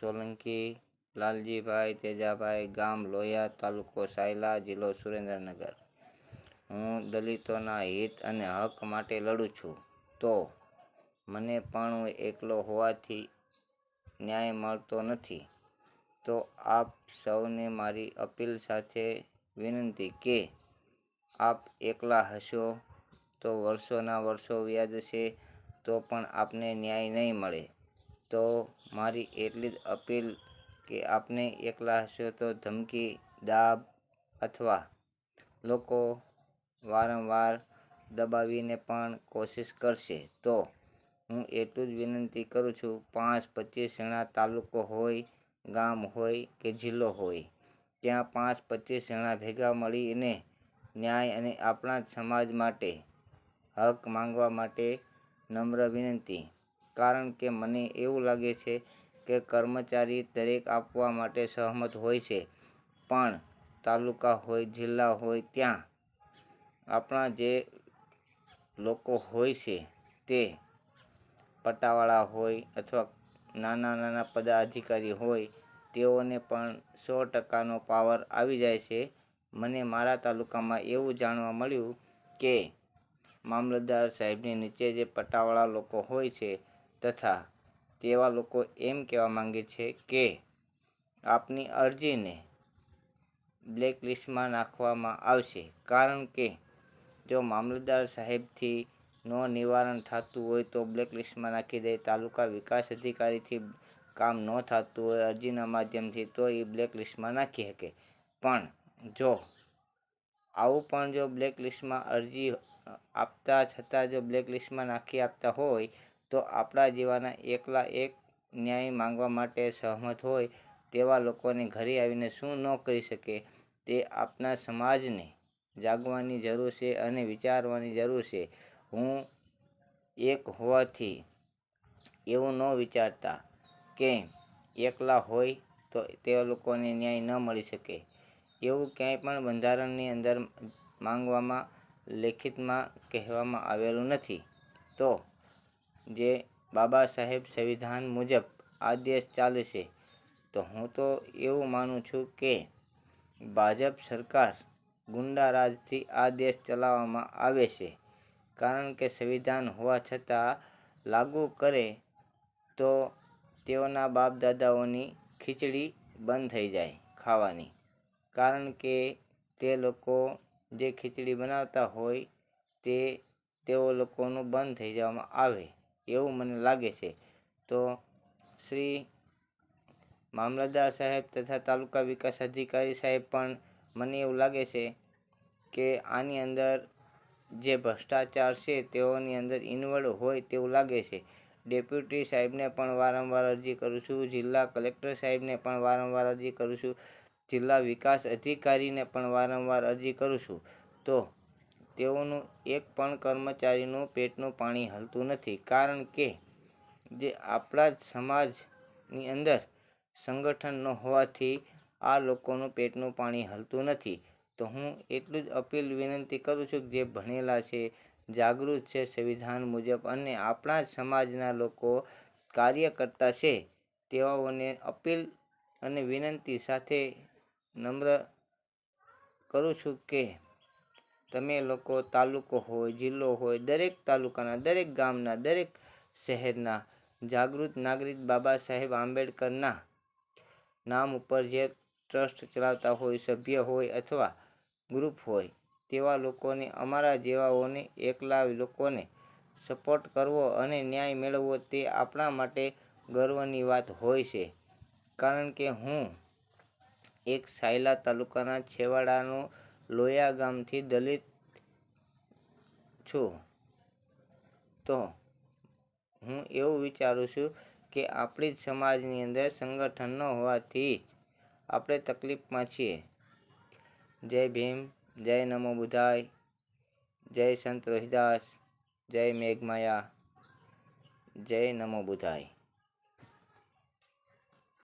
સોલંકી, લાલજીભાઈ તેજાભાઈ, ગામ લોયા તાલુકો સાયલા, જિલ્લો સુરેન્દ્રનગર. હું દલિતોના હિત અને હક માટે લડું છું. તો મને પણ હું એકલો હોવાથી ન્યાય મળતો નથી. તો આપ સૌને મારી અપીલ સાથે વિનંતી કે આપ એકલા હશો તો વર્ષોના વર્ષો વ્યાજશે તો પણ આપને ન્યાય નહીં મળે. તો મારી એટલી જ અપીલ કે આપને એકલા હશો તો ધમકી, દાબ અથવા લોકો વારંવાર દબાવીને પણ કોશિશ કરશે. તો હું એટલું જ વિનંતી કરું છું, પાંચ પચીસ જણા તાલુકો હોય, ગામ હોય કે જિલ્લો હોય, ત્યાં પાંચ પચીસ જણા ભેગા મળીને ન્યાય અને આપણા સમાજ માટે હક માંગવા માટે નમ્ર વિનંતી. કારણ કે મને એવું લાગે છે કે કર્મચારી દરેક આપવા માટે સહમત હોય છે. પણ તાલુકા હોય, જિલ્લા હોય, ત્યાં આપણા જે લોકો હોય છે તે પટ્ટાવાળા હોય અથવા નાના નાના પદાધિકારી હોય, તેઓને પણ સો ટકાનો પાવર આવી જાય છે. મને મારા તાલુકામાં એવું જાણવા મળ્યું કે મામલતદાર સાહેબની નીચે જે પટ્ટાવાળા લોકો હોય છે તથા તેવા લોકો એમ કહેવા માંગે છે કે આપની અરજીને બ્લેકલિસ્ટમાં નાખવામાં આવશે. કારણ કે જો મામલતદાર સાહેબથી નો નિવારણ થતું હોય તો બ્લેકલિસ્ટમાં નાખી દે. તાલુકા વિકાસ અધિકારીથી કામ ન થતું હોય, અરજીના માધ્યમથી, તો એ બ્લેકલિસ્ટમાં નાખી શકે. પણ જો આવું પણ જો બ્લેકલિસ્ટમાં અરજી આપતા છતાં જો બ્લેકલિસ્ટમાં નાખી આપતા હોય તો આપણા જેવાના એકલા એક ન્યાય માંગવા માટે સહમત હોય તેવા લોકોને ઘરે આવીને શું ન કરી શકે તે આપણા સમાજને જાગવાની જરૂર છે અને વિચારવાની જરૂર છે. હું એક હોવાથી એવું ન વિચારતા કે એકલા હોય તો તે લોકોને ન્યાય ન મળી શકે. એવું ક્યાંય પણ બંધારણની અંદર માંગવામાં, લેખિતમાં કહેવામાં આવેલું નથી. તો જે બાબા સાહેબ સંવિધાન મુજબ આ દેશ ચાલે છે, તો હું તો એવું માનું છું કે ભાજપ સરકાર ગુંડારાજથી આ દેશ ચલાવવામાં આવે છે. કારણ કે સંવિધાન હોવા છતાં લાગુ કરે તો તેઓના બાપ દાદાઓની ખીચડી બંધ થઈ જાય ખાવાની. કારણ કે તે લોકો જે ખીચડી બનાવતા હોય તે તેઓ લોકોનું બંધ થઈ જવામાં આવે. એવું મને લાગે છે. તો શ્રી મામલતદાર સાહેબ તથા તાલુકા વિકાસ અધિકારી સાહેબ પણ મને એવું લાગે છે કે આની અંદર જે ભ્રષ્ટાચાર છે તેઓની અંદર ઇન્વોલ્વ હોય તેવું લાગે છે. ડેપ્યુટી સાહેબને પણ વારંવાર અરજી કરું છું. જિલ્લા કલેક્ટર સાહેબને પણ વારંવાર અરજી કરું છું. જિલ્લા વિકાસ અધિકારીને પણ વારંવાર અરજી કરું છું. તો તેઓનું એક પણ કર્મચારીનું પેટનું પાણી હલતું નથી. કારણ કે જે આપણા જ સમાજની અંદર સંગઠન ન હોવાથી આ લોકોનું પેટનું પાણી હલતું નથી. તો હું એટલું જ અપીલ વિનંતી કરું છું જે ભણેલા છે, જાગૃત છે સંવિધાન મુજબ અને આપણા જ સમાજના લોકો કાર્ય કરતા છે, તેઓને અપીલ અને વિનંતી સાથે નમ્ર કરું છું કે તમે લોકો તાલુકો હોય, જિલ્લો હોય, દરેક તાલુકાના, દરેક ગામના, દરેક શહેરના જાગૃત નાગરિક બાબા સાહેબ આંબેડકરના નામ ઉપર જે ટ્રસ્ટ ચલાવતા હોય, સભ્ય હોય અથવા ગ્રુપ હોય, તેવા લોકોને, અમારા જેવાઓને એકલા લોકોને સપોર્ટ કરવો અને ન્યાય મેળવવો તે આપણા માટે ગર્વની વાત હોય છે. કારણ કે હું એક સાયલા તાલુકાના છેવાડાનો લોયા ગામથી દલિત છું. તો હું એવું વિચારું છું કે આપણી જ સમાજની અંદર સંગઠન ન હોવાથી જ આપણે તકલીફમાં છીએ. જય ભીમ, જય નમો બુધાય, જય સંત રોહિદાસ, જય મેઘમાયા, જય નમો બુદ્ધાય